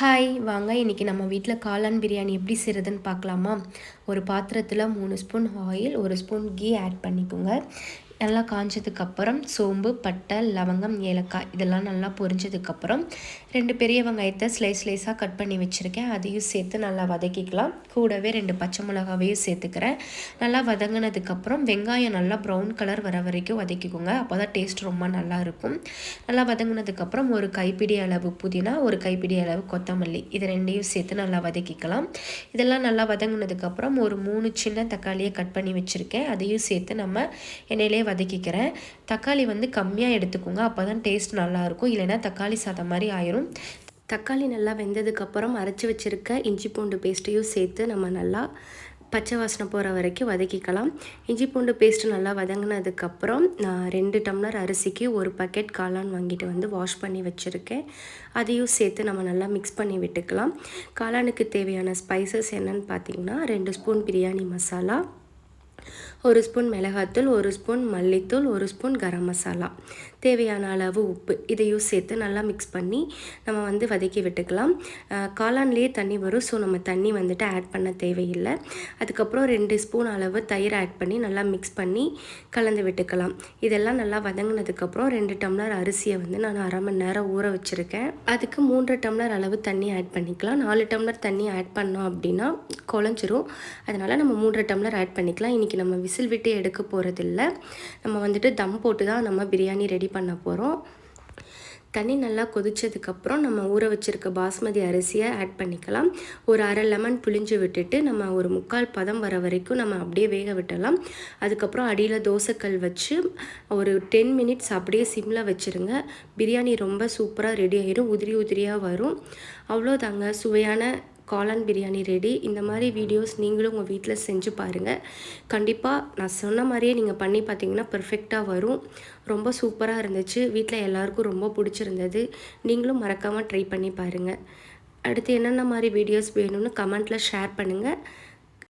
Hi வாங்க. இன்றைக்கி நம்ம வீட்டில் காளான் பிரியாணி எப்படி செய்கிறதுன்னு பார்க்கலாமா? ஒரு பாத்திரத்தில் மூணு ஸ்பூன் ஆயில் ஒரு ஸ்பூன் கீ ஆட் பண்ணிக்கோங்க. நல்லா காஞ்சதுக்கப்புறம் சோம்பு பட்டை லவங்கம் ஏலக்காய் இதெல்லாம் நல்லா பொரிஞ்சதுக்கப்புறம் ரெண்டு பெரிய வெங்காயத்தை ஸ்லைஸ் ஸ்லைஸாக கட் பண்ணி வச்சுருக்கேன். அதையும் சேர்த்து நல்லா வதக்கிக்கலாம். கூடவே ரெண்டு பச்சை மிளகாவையும் சேர்த்துக்கிறேன். நல்லா வதங்கினதுக்கப்புறம் வெங்காயம் நல்லா ப்ரௌன் கலர் வர வரைக்கும் வதக்கிக்கோங்க. அப்போ தான் டேஸ்ட் ரொம்ப நல்லா இருக்கும். நல்லா வதங்கினதுக்கப்புறம் ஒரு கைப்பிடி அளவு புதினா ஒரு கைப்பிடி அளவு கொத்தமல்லி. இது ரெண்டையும் சேர்த்து நல்லா வதக்கிக்கலாம். இதெல்லாம் நல்லா வதங்கினதுக்கப்புறம் ஒரு மூணு சின்ன தக்காளியை கட் பண்ணி வச்சுருக்கேன். அதையும் சேர்த்து நம்ம எண்ணெயிலே வதக்கிக்கிறேன். தக்காளி வந்து கம்மியாக எடுத்துக்கோங்க. அப்போ தான் டேஸ்ட் நல்லாயிருக்கும். இல்லைன்னா தக்காளி சாதம் மாதிரி ஆயிரும். தக்காளி நல்லா வெந்ததுக்கப்புறம் அரைச்சி வச்சுருக்க இஞ்சி பூண்டு பேஸ்ட்டையும் சேர்த்து நம்ம நல்லா பச்சை வாசனை போகிற வரைக்கும் வதக்கிக்கலாம். இஞ்சி பூண்டு பேஸ்ட்டு நல்லா வதங்கினதுக்கப்புறம் நான் ரெண்டு டம்ளர் அரிசிக்கு ஒரு பக்கெட் காளான் வாங்கிட்டு வந்து வாஷ் பண்ணி வச்சுருக்கேன். அதையும் சேர்த்து நம்ம நல்லா மிக்ஸ் பண்ணி விட்டுக்கலாம். காளானுக்கு தேவையான ஸ்பைசஸ் என்னன்னு பார்த்தீங்கன்னா ரெண்டு ஸ்பூன் பிரியாணி மசாலா ஒரு ஸ்பூன் மிளகாத்தூள் ஒரு ஸ்பூன் மல்லித்தூள் ஒரு ஸ்பூன் கரம் மசாலா. தேவையான அளவு உப்பு. இதையும் சேர்த்து நல்லா மிக்ஸ் பண்ணி நம்ம வந்து வதக்கி விட்டுக்கலாம். காளான்லேயே தண்ணி வரும். ஸோ நம்ம தண்ணி வந்துட்டு ஆட் பண்ண தேவையில்லை. அதுக்கப்புறம் ரெண்டு ஸ்பூன் அளவு தயிர் ஆட் பண்ணி நல்லா மிக்ஸ் பண்ணி கலந்து விட்டுக்கலாம். இதெல்லாம் நல்லா வதங்கினதுக்கப்புறம் ரெண்டு டம்ளர் அரிசியை வந்து நான் அரை மணி நேரம் ஊற வச்சுருக்கேன். அதுக்கு மூன்று டம்ளர் அளவு தண்ணி ஆட் பண்ணிக்கலாம். நாலு டம்ளர் தண்ணி ஆட் பண்ணோம் அப்படின்னா குழஞ்சிரும். அதனால் நம்ம மூன்று டம்ளர் ஆட் பண்ணிக்கலாம். இன்றைக்கி நம்ம விசில் விட்டு எடுக்க போகிறதில்ல நம்ம வந்துட்டு தம் போட்டு தான் நம்ம பிரியாணி ரெடி பண்ண போகிறோம் தண்ணி நல்லா கொதிச்சதுக்கப்புறம் நம்ம ஊற வச்சுருக்க பாஸ்மதி அரிசியை ஆட் பண்ணிக்கலாம். ஒரு அரை லெமன் புளிஞ்சு விட்டுட்டு நம்ம ஒரு முக்கால் பதம் வர வரைக்கும் நம்ம அப்படியே வேக விட்டலாம் அதுக்கப்புறம் அடியில் தோசைக்கல் வச்சு ஒரு டென் மினிட்ஸ் அப்படியே சிம்மில் வச்சுருங்க. பிரியாணி ரொம்ப சூப்பராக ரெடி ஆகிடும் உதிரி உதிரியாக வரும். அவ்வளோதாங்க சுவையான காளான் பிரியாணி ரெடி. இந்த மாதிரி வீடியோஸ் நீங்களும் உங்கள் வீட்டில் செஞ்சு பாருங்கள் கண்டிப்பாக நான் சொன்ன மாதிரியே நீங்கள் பண்ணி பார்த்தீங்கன்னா பர்ஃபெக்டாக வரும். ரொம்ப சூப்பராக இருந்துச்சு. வீட்டில் எல்லாருக்கும் ரொம்ப பிடிச்சிருந்தது. நீங்களும் மறக்காமல் ட்ரை பண்ணி பாருங்கள் அடுத்து என்னென்ன மாதிரி வீடியோஸ் வேணும்னு கமெண்ட்டில் ஷேர் பண்ணுங்கள்